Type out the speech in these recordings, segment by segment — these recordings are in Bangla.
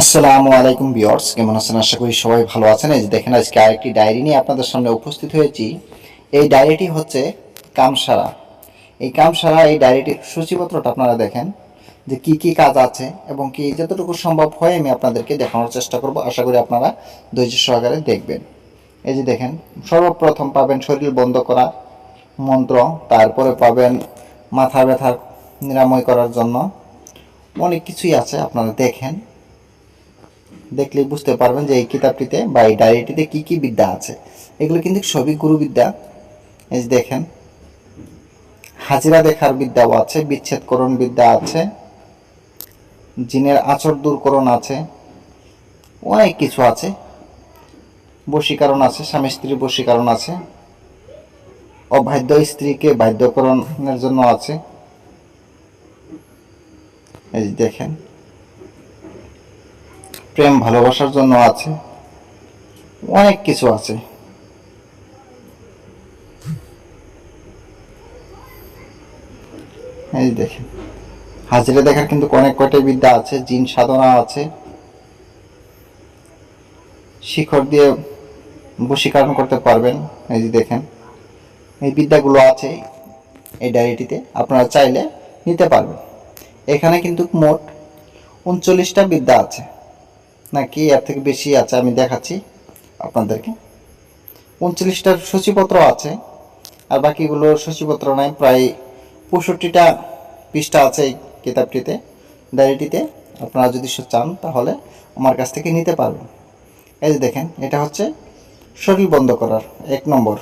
আসসালামু আলাইকুম বিয়ার্স কেমন আছেন? আশা করি সবাই ভালো আছেন। এই যে দেখেন, আজকে আরেকটি ডায়েরি নিয়ে আপনাদের সামনে উপস্থিত হয়েছি। এই ডায়েরিটি হচ্ছে কামসারা এই কামসারা এই ডায়েরিটির সূচিপত্রটা আপনারা দেখেন যে কি কি কাজ আছে এবং কি যতটুকু সম্ভব হয় আমি আপনাদেরকে দেখানোর চেষ্টা করব। আশা করি আপনারা ধৈর্য সহকারে দেখবেন। এই যে দেখেন, সর্বপ্রথম পাবেন শরীর বন্ধ করা মন্ত্র, তারপরে পাবেন মাথা ব্যথার নিরাময় করার জন্য। অনেক কিছুই আছে, আপনারা দেখেন। দেখলে বুঝতে পারবেন যে এই কিতাবটিতে বা এই ডায়েরিটিতে কি কি বিদ্যা আছে। এগুলো কিন্তু সবই গুরুবিদ্যা। এই যে দেখেন, হাজিরা দেখার বিদ্যাও আছে, বিচ্ছেদকরণ বিদ্যা আছে, জিনের আচর দূরকরণ আছে, অনেক কিছু আছে। বশীকরণ আছে, স্বামী স্ত্রীর বশীকরণ আছে, অবাধ্য স্ত্রীকে বাধ্যকরণের জন্য আছে। এই দেখেন প্রেম ভালোবাসার জন্য আছে। অনেক কিছু আছে। এই দেখেন। হাজিরা দেখার কিন্তু অনেক কয়টাই বিদ্যা আছে, জিন সাধনা আছে। শিখর দিয়ে বশীকরণ করতে পারবেন, এই যে দেখেন। এই বিদ্যাগুলো আছে এই ডায়েরিটিতে, আপনারা চাইলে নিতে পারবেন। এখানে কিন্তু মোট উনচল্লিশটা বিদ্যা আছে। নাকি এর থেকে বেশি আছে আমি দেখাচ্ছি আপনাদেরকে। উনচল্লিশটার সূচিপত্র আছে আর বাকিগুলো সূচিপত্র নাই, প্রায় পঁয়ষট্টিটা পৃষ্ঠা আছে এই কিতাবটিতে, ডায়েরিটিতে। আপনারা যদি চান তাহলে আমার কাছ থেকে নিতে পারবেন। এই যে দেখেন, এটা হচ্ছে শরীর বন্ধ করার এক নম্বর।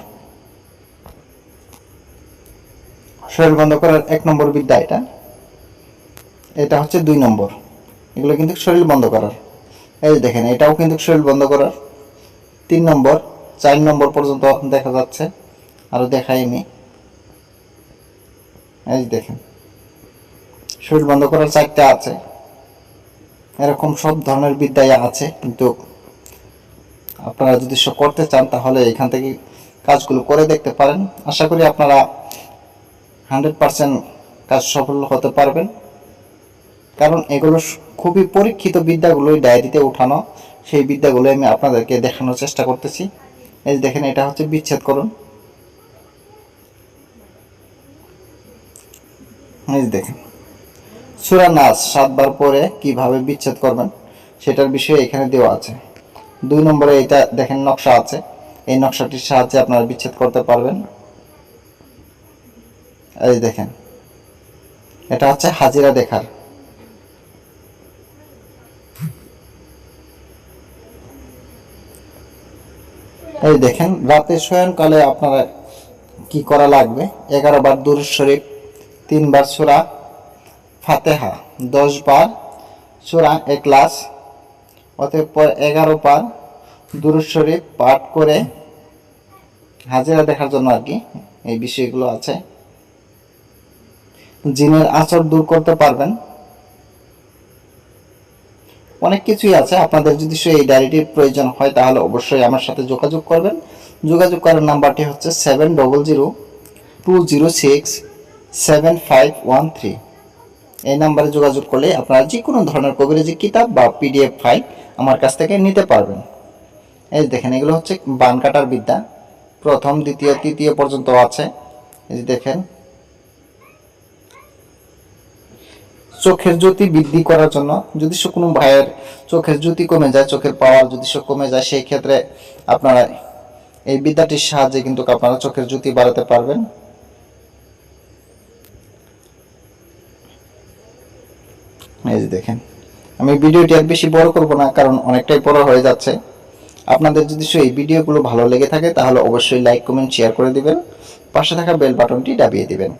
শরীর বন্ধ করার এক নম্বর বিদ্যা এটা। এটা হচ্ছে দুই নম্বর। এগুলো কিন্তু শরীর বন্ধ করার। এই দেখেন, এটাও কিন্তু শরীর বন্ধ করার। তিন নম্বর, চার নম্বর পর্যন্ত দেখা যাচ্ছে। আরও দেখাই আমি এই দেখেন, শরীর বন্ধ করার চারটা আছে। এরকম সব ধরনের বিদ্যায় আছে, কিন্তু আপনারা যদি সব করতে চান, তাহলে এখান থেকে কাজগুলো করে দেখতে পারেন। আশা করি আপনারা হান্ড্রেড পারসেন্ট কাজ সফল হতে পারবেন। কারণ এগুলো খুবই পরীক্ষিত বিদ্যাগুলোই ডায়েরিতে উঠানো সেই বিদ্যাগুলো আমি আপনাদেরকে দেখানোর চেষ্টা করতেছি। এই দেখেন, এটা হচ্ছে বিচ্ছেদ করুন এই দেখেন, সুরা নাচ সাতবার পরে কীভাবে বিচ্ছেদ করবেন সেটার বিষয়ে এখানে দেওয়া আছে। দুই নম্বরে এটা দেখেন, নকশা আছে। এই নকশাটির সাহায্যে আপনারা বিচ্ছেদ করতে পারবেন। এই দেখেন, এটা হচ্ছে হাজিরা দেখার। এই দেখেন, রাতে শয়নকালে আপনারা কি করা লাগবে? এগারো বার দুরুদ শরীফ তিনবার সুরা ফাতেহা, দশ বার সুরা একলাস অতএব পর এগারো বার দুরুদ শরীফ পাঠ করে হাজিরা দেখার জন্য আর কি এই বিষয়গুলো আছে। জিনের আচর দূর করতে পারবেন। অনেক কিছুই আছে। আপনাদের যদি সে এই ডায়েরিটির প্রয়োজন হয়, তাহলে অবশ্যই আমার সাথে যোগাযোগ করবেন। যোগাযোগ করার নাম্বারটি হচ্ছে seven double zero two zero six seven five one three এই নাম্বারে যোগাযোগ করলে আপনারা যে কোনো ধরনের কবিরাজি কিতাব বা পিডিএফ ফাইল আমার কাছ থেকে নিতে পারবেন। এই দেখেন, এগুলো হচ্ছে বান কাটার বিদ্যা। প্রথম, দ্বিতীয়, তৃতীয় পর্যন্ত আছে। এই যে দেখেন চোখের জ্যোতি বৃদ্ধি করার জন্য যদি সে কোনো ভাইয়ের চোখের জ্যোতি কমে যায়, চোখের পাওয়ার যদি সে কমে যায়, সেই ক্ষেত্রে আপনারা এই বিদ্যাটির সাহায্যে কিন্তু আপনারা চোখের জ্যোতি বাড়াতে পারবেন। এই যে দেখেন, আমি ভিডিওটি আর বেশি বড় করব না, কারণ অনেকটাই বড় হয়ে যাচ্ছে। আপনাদের যদি সেই ভিডিওগুলো ভালো লেগে থাকে, তাহলে অবশ্যই লাইক কমেন্ট শেয়ার করে দিবেন। পাশে থাকা বেল বাটনটি দাবিয়ে দিবেন।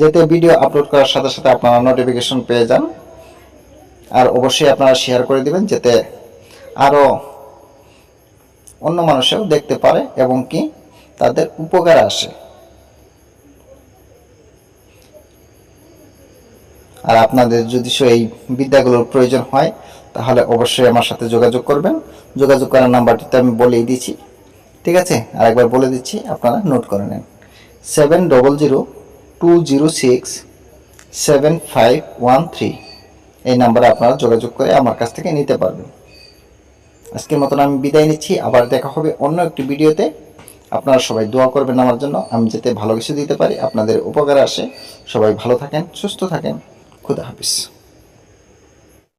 যাতে ভিডিও আপলোড করার সাথে সাথে আপনারা নোটিফিকেশন পেয়ে যান, আর অবশ্যই আপনারা শেয়ার করে দিবেন যাতে আরও অন্য মানুষেও দেখতে পারে এবং কি তাদের উপকার আসে। আর আপনাদের যদি এই বিদ্যাগুলোর প্রয়োজন হয়, তাহলে অবশ্যই আমার সাথে যোগাযোগ করবেন। যোগাযোগ করার নাম্বারটি তো আমি বলেই দিচ্ছি। ঠিক আছে? আর একবার বলে দিচ্ছি, আপনারা নোট করে নেন। Seven double zero two zero six seven five one three এই নাম্বারে আপনারা যোগাযোগ করে আমার কাছ থেকে নিতে পারবেন। আজকের মতন আমি বিদায় নিচ্ছি। আবার দেখা হবে অন্য একটি ভিডিওতে। আপনারা সবাই দোয়া করবেন আমার জন্য। আমি যাতে ভালো কিছু দিতে পারি, আপনাদের উপকারে আসে। সবাই ভালো থাকেন, সুস্থ থাকেন। খুদা হাফিজ।